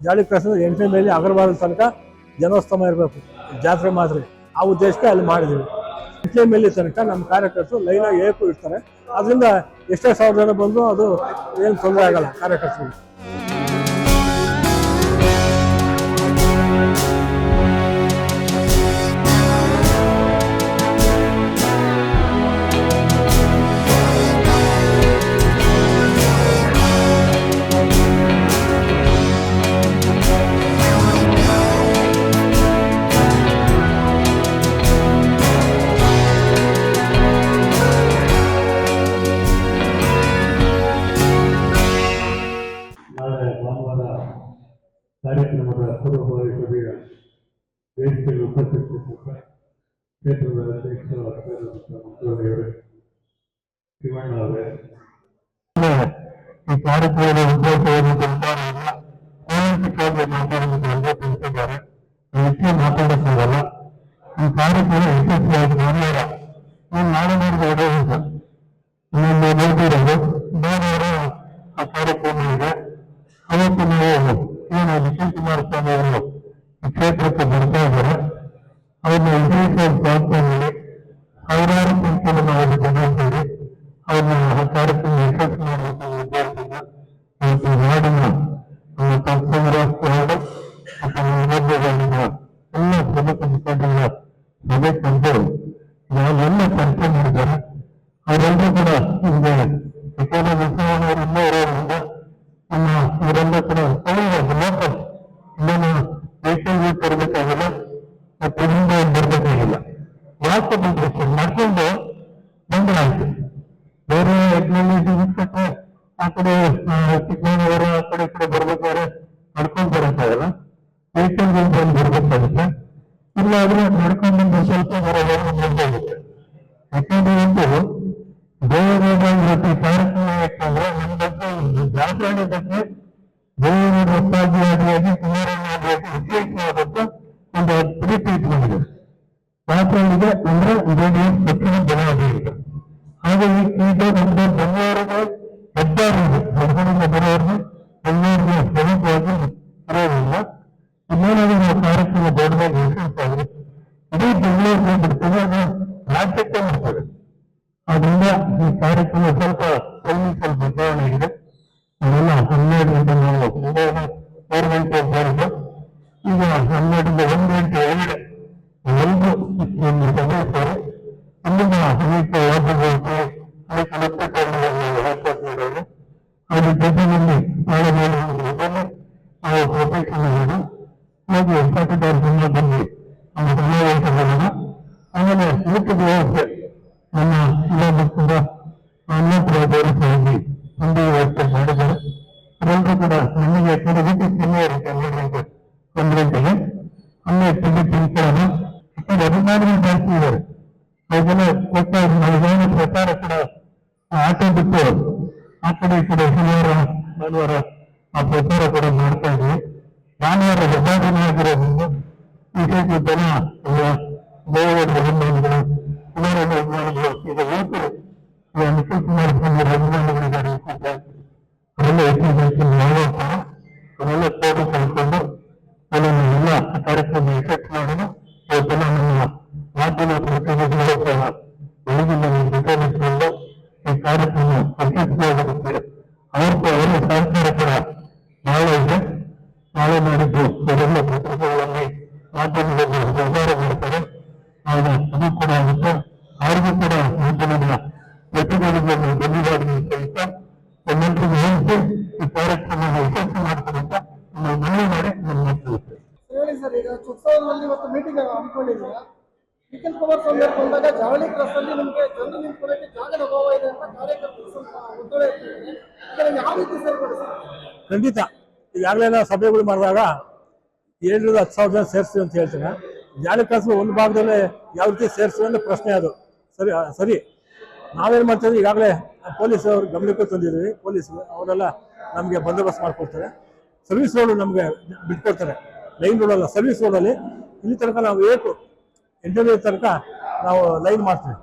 ಜಾಳಿ cross ಎಂಟನೇ ಮೇಲೆ ಅಗರವಾದ ತನಕ ಜನೋತ್ಸವ ಇರಬೇಕು, ಜಾತ್ರೆ ಮಾತ್ರ ಆ ಉದ್ದೇಶಕ್ಕೆ ಅಲ್ಲಿ ಮಾಡಿದ್ದೀವಿ. ಎಂಟನೇ ಮೇಲೆ ತನಕ ನಮ್ಮ ಕಾರ್ಯಕರ್ತರು ಲೈನಾಗಿ ಏಕು ಇರ್ತಾರೆ ಅದರಿಂದ ಎಷ್ಟೇ ಸಾವಿರ ಜನ ಬಂದರೂ ಅದು ಏನು ತೊಂದರೆ ಆಗಲ್ಲ ಕಾರ್ಯಕರ್ತರಿಗೆ. ಮಂಜುವರಿಯವರೇ ಶಿವಣ್ಣ ಅವರೇ ಈ ಕಾರ್ಯಕ್ರಮದ ಉದ್ದೇಶವನ್ನು ತಿಳಿಸಾರಿಲ್ಲ ಕೂಲಂಕಷವಾಗಿ ಮಾತಾಡಬೇಕು ಅಂತ ತಿಳಿಸಿದ್ದಾರೆ ಹೆಚ್ಚು ಮಾತಾಡಕ್ಕಾಗಲ್ಲ ಈ ಕಾರ್ಯಕ್ರಮ ಯಶಸ್ವಿಯಾಗಿ ಭಾನುವಾರ ನಾನು ನಾಳೆ ಮಾಡಿದ ಒಡೆಯುಂಟ ಇನ್ನೊಂದು ನೋಡಿರೋದು ಭಾನುವಾರ ಆ ಕಾರ್ಯಕ್ರಮ ಇದೆ ಅವತ್ತು ನಾವು ಏನು ನಿಖಿಲ್ ಕುಮಾರಸ್ವಾಮಿ ಅವರು ಈ ಕ್ಷೇತ್ರಕ್ಕೆ ಬರ್ತಾ ಇದ್ದಾರೆ ಅವ್ರನ್ನ ವಿಶೇಷವಾಗಿ ಸ್ವಾಗತ ಮಾಡಿ ಸಾವಿರಾರು ಸಂಖ್ಯೆಯಲ್ಲಿ ನಾವು ಜನ ಇದ್ದೀವಿ ಅವ್ರನ್ನ ಆ ಕಾರ್ಯಕ್ರಮ ಯಶಸ್ವಿ ಬಂದ್ರೆ ಮಾಡ್ಕೊಂಡು ಬಂದ್ರಾಯ್ತು ಬೇರೆ ಯಜ್ಞದಲ್ಲಿ ಬಿಟ್ಬಿಟ್ರೆ ಆ ಕಡೆ ಚಿಕ್ಕಮಗಳೂರು, ಆ ಕಡೆ ಈ ಕಡೆ ಬರ್ಬೇಕಾದ್ರೆ ನಡ್ಕೊಂಡ್ ಬರೋಕ್ಕಾಗಲ್ಲ. ವೇಕೆಂಡ್ ಬಂದು ಬರ್ಬೇಕಾಗುತ್ತೆ. ಇಲ್ಲ ಆದ್ರೆ ನಡ್ಕೊಂಡು ಬಂದು ಸ್ವಲ್ಪ ಬರೋದು ಮುಂದೋಗುತ್ತೆ ಯಾಕಂದ್ರೆ ಒಂದು ದೇವರ ಇವತ್ತು ಕಾರ್ಯಕ್ರಮ ಯಾಕಂದ್ರೆ ನಮ್ಮ ಬಗ್ಗೆ ಜಾತ್ರೆ ಬಗ್ಗೆ ದೇವರ ಭಕ್ತಾದಿಯಾಗಿ ಕುಮಾರನಾದಿಯಾಗಿ ವಿಶೇಷವಾದಂತ ವ್ಯವಸ್ಥೆ ನಮ್ಮ ಇಲಾಖೆಯಿಂದ ಅನ್ನಪುರ ದೇವಸ್ಥಾನದಲ್ಲಿ ಒಂದು ವ್ಯವಸ್ಥೆ ಮಾಡಿದ್ದಾರೆ. ಅದರಲ್ಲೂ ಕೂಡ ನಮಗೆ ಇರುತ್ತೆ ಹನ್ನೆರಡು ಗಂಟೆ ಒಂದು ಗಂಟೆಗೆ ಅಲ್ಲೇ ತಿಂಡಿ ತಿಳ್ಕೊಳ್ಳೋಣ ಯಾಕಂದ್ರೆ ಅಭಿಮಾನಿಗಳು ಜಾಸ್ತಿ ಇದ್ದಾರೆ ಅದೆಲ್ಲ ಕೊಟ್ಟು ಏನು ಪ್ರಚಾರ ಕೂಡ ಆಟೋ ಬಿಟ್ಟು ಆ ಕಡೆ ಈ ಕಡೆ ಶನಿವಾರ, ಭಾನುವಾರ ಆ ಪ್ರಚಾರ ಕೂಡ ಮಾಡ್ತಾ ಇದ್ವಿ ಭಾನುವಾರ ಹೆದ್ದಾರಿನ ಆಗಿರೋದ್ರಿಂದ ವಿಶೇಷ ಜನ ಅವರೆಲ್ಲ ಹೆಚ್ಚಿನ ಸಂಖ್ಯೆಯಲ್ಲಿ ಯಾವಾಗ ಅವರೆಲ್ಲ ಫೋಟೋ ಕಳ್ಕೊಂಡು ಅದನ್ನು ಎಲ್ಲ ಕಾರ್ಯಕ್ರಮ ಯಶಸ್ವಿ ಮಾಡೋಣ ಇವತ್ತೆಲ್ಲ ನಮ್ಮ ಮಾಧ್ಯಮ ಪ್ರತಿನಿಧಿಗಳು ಸಹ ಬೆಳಗಿನ ನಮ್ಮ ಜೊತೆ ನಿಂತ್ಕೊಂಡು ಈ ಕಾರ್ಯಕ್ರಮ ಯಶಸ್ವಿಯಾಗುತ್ತೆ ಬಂದಾಗ ಜಾವಳಿ ಕ್ರಾಸ್ ನಿಮಗೆ ಜನರು ನಿಂತ್ಕೊಳ್ಳೋಕೆ ಜಾಗದ ಅಭಾವ ಇದೆ ಅಂತ ಕಾರ್ಯಕರ್ತರು ಯಾವ ರೀತಿ ಖಂಡಿತ. ಈಗಾಗಲೇ ಸಭೆಗಳು ಮಾಡಿದಾಗ ಏಳರಿಂದ ಹತ್ತು ಸಾವಿರ ಜನ ಸೇರಿಸ್ತೀವಿ ಅಂತ ಹೇಳ್ತೀನಿ. ಜಾಲಿ ಕಳಿಸುವ ಒಂದು ಭಾಗದಲ್ಲಿ ಯಾವ ರೀತಿ ಸೇರಿಸ್ತೀವಿ ಪ್ರಶ್ನೆ ಅದು. ಸರಿ ಸರಿ. ನಾವೇನು ಮಾಡ್ತೀವಿ ಈಗಾಗಲೇ ಪೊಲೀಸ್ ಅವ್ರ ಗಮನಕ್ಕೆ ತಂದಿದ್ದೀವಿ. ಪೊಲೀಸ್ ಅವರೆಲ್ಲ ನಮಗೆ ಬಂದೋಬಸ್ತ್ ಮಾಡಿಕೊಡ್ತಾರೆ. ಸರ್ವಿಸ್ ರೋಡ್ ನಮಗೆ ಬಿಟ್ಕೊಡ್ತಾರೆ. ಲೈನ್ ರೋಡ್ ಅಲ್ಲ, ಸರ್ವಿಸ್ ರೋಡಲ್ಲಿ. ಇಲ್ಲಿ ತನಕ ನಾವು ಏಕು ಎಂಟನೇ ತನಕ ನಾವು ಲೈನ್ ಮಾಡ್ತೀವಿ.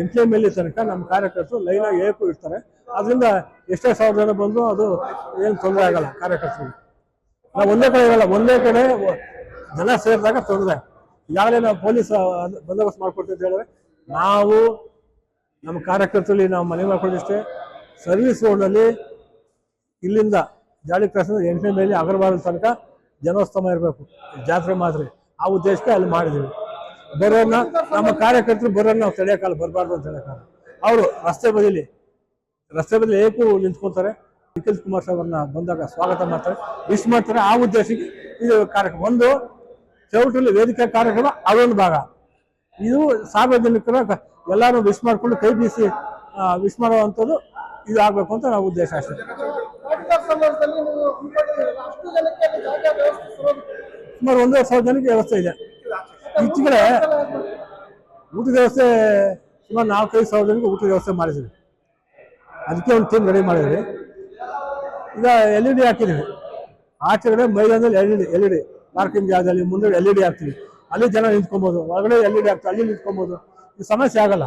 ಎಂಟನೇ ಮೇಲೆ ತನಕ ನಮ್ಮ ಕಾರ್ಯಕರ್ತರು ಲೈನಾಗಿ ಏಕು ಇರ್ತಾರೆ ಅದರಿಂದ ಎಷ್ಟೇ ಸಾವಿರ ಜನ ಬಂದರೂ ಅದು ಏನು ತೊಂದರೆ ಆಗಲ್ಲ ಕಾರ್ಯಕರ್ತರಿಗೆ. ನಾವು ಒಂದೇ ಕಡೆ ಇರಲ್ಲ, ಒಂದೇ ಕಡೆ ಜನ ಸೇರಿದಾಗ ತೊಂದರೆ. ಈಗಾಗಲೇ ನಾವು ಪೊಲೀಸ್ ಬಂದೋಬಸ್ತ್ ಮಾಡ್ಕೊಡ್ತೀವಿ ಅಂತ ಹೇಳಿದ್ರೆ ನಾವು ನಮ್ಮ ಕಾರ್ಯಕರ್ತರಲ್ಲಿ ನಾವು ಮನೆ ಮಾಡ್ಕೊಂಡಿಷ್ಟೇ ಸರ್ವಿಸ್ ರೋಡ್ನಲ್ಲಿ ಇಲ್ಲಿಂದ ಜಾಳಿ ಕ್ರಾಸ್ ಎಂಟನೇ ಮೇಲೆ ಅಗರವಾದ ತನಕ ಜನೋತ್ಸವ ಇರಬೇಕು. ಜಾತ್ರೆ ಮಾತ್ರ ಆ ಉದ್ದೇಶಕ್ಕೆ ಅಲ್ಲಿ ಮಾಡಿದ್ದೀವಿ. ಬರೋನ್ನ ನಮ್ಮ ಕಾರ್ಯಕರ್ತರು ಬರೋನ್ನ ನಾವು ತಡೆಯೋಕ್ಕಲ್ಲ ಬರಬಾರ್ದು ಅಂತ ಹೇಳೋಕ್ಕಲ್ಲ ಅವರು ರಸ್ತೆ ಬದಿಲಿ ರಸ್ತೆ ಬದಿಲಿ ಏಕು ನಿಂತ್ಕೊತಾರೆ ನಿಖಿಲ್ ಕುಮಾರ್ ಅವ್ರನ್ನ ಬಂದಾಗ ಸ್ವಾಗತ ಮಾಡ್ತಾರೆ. ವಿಶ್ ಮಾಡ್ತಾರೆ. ಆ ಉದ್ದೇಶಕ್ಕೆ ಇದು ಕಾರ್ಯಕ್ರಮ. ಒಂದು ಚೌಟಲ್ಲಿ ವೇದಿಕೆ ಕಾರ್ಯಕ್ರಮ, ಅದೊಂದು ಭಾಗ. ಇದು ಸಾರ್ವಜನಿಕರ ಎಲ್ಲರೂ ವಿಶ್ ಮಾಡಿಕೊಂಡು ಕೈ ಬೀಸಿ ವಿಶ್ ಮಾಡುವಂಥದ್ದು ಇದು ಆಗಬೇಕು ಅಂತ ನಾವು ಉದ್ದೇಶ ಅಷ್ಟೇ ಸುಮಾರು ಒಂದೂವರೆ ಸಾವಿರ ಜನಕ್ಕೆ ವ್ಯವಸ್ಥೆ ಇದೆ. ಇತ್ತೀಚೆಗೆ ಊಟದ ವ್ಯವಸ್ಥೆ ಸುಮಾರು ನಾಲ್ಕೈದು ಸಾವಿರ ಜನಕ್ಕೆ ಊಟದ ವ್ಯವಸ್ಥೆ ಮಾಡಿದ್ದೀವಿ ಅದಕ್ಕೆ ಒಂದು ಟೀಮ್ ರೆಡಿ ಮಾಡಿದ್ವಿ. ಈಗ ಎಲ್ ಇ ಡಿ ಹಾಕಿದ್ದೀವಿ. ಆಚೆಗಡೆ ಮೈದಾನದಲ್ಲಿ L E D L E D parking ಜಾಗದಲ್ಲಿ ಮುಂದೆ ಎಲ್ ಇ ಡಿ ಹಾಕ್ತೀವಿ. ಅಲ್ಲಿ ಜನ ನಿಂತ್ಕೊಬೋದು ಹೊರಗಡೆ ಎಲ್ ಇ ಡಿ ಹಾಕ್ತೀವಿ ಅಲ್ಲಿ ನಿಂತ್ಕೊಬೋದು. ಈ ಸಮಸ್ಯೆ ಆಗಲ್ಲ.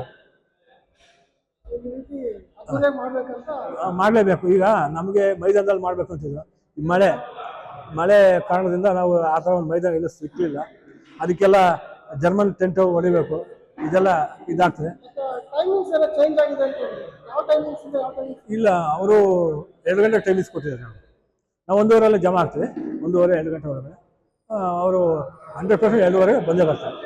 ಮಾಡ್ಲೇಬೇಕು. ಈಗ ನಮಗೆ ಮೈದಾನದಲ್ಲಿ ಮಾಡಬೇಕು ಅಂತಿದ್ರು ಈ ಮಳೆ ಮಳೆ ಕಾರಣದಿಂದ ನಾವು ಆ ಥರ ಒಂದು ಮೈದಾನ ಇಲ್ಲ ಸಿಕ್ಕಲಿಲ್ಲ ಅದಕ್ಕೆಲ್ಲ ಜರ್ಮನ್ ಟೆಂಟ್ ಹೊಡಿಬೇಕು. ಇದೆಲ್ಲ ಇದಾಗ್ತದೆ. ಇಲ್ಲ ಅವರು ಎರಡು ಗಂಟೆ ಟೈಮಿಂಗ್ಸ್ ಕೊಟ್ಟಿದ್ದಾರೆ ನಾವು ನಾವು ಒಂದೂವರೆಲ್ಲ ಜಮಾ ಆಗ್ತೀವಿ ಒಂದೂವರೆ ಎರಡು ಗಂಟೆ ಒಳಗಡೆ. ಅವರು ಹಂಡ್ರೆಡ್ ಪರ್ಸೆಂಟ್ ಎರಡೂವರೆ ಬಂದೇ ಬರ್ತಾರೆ.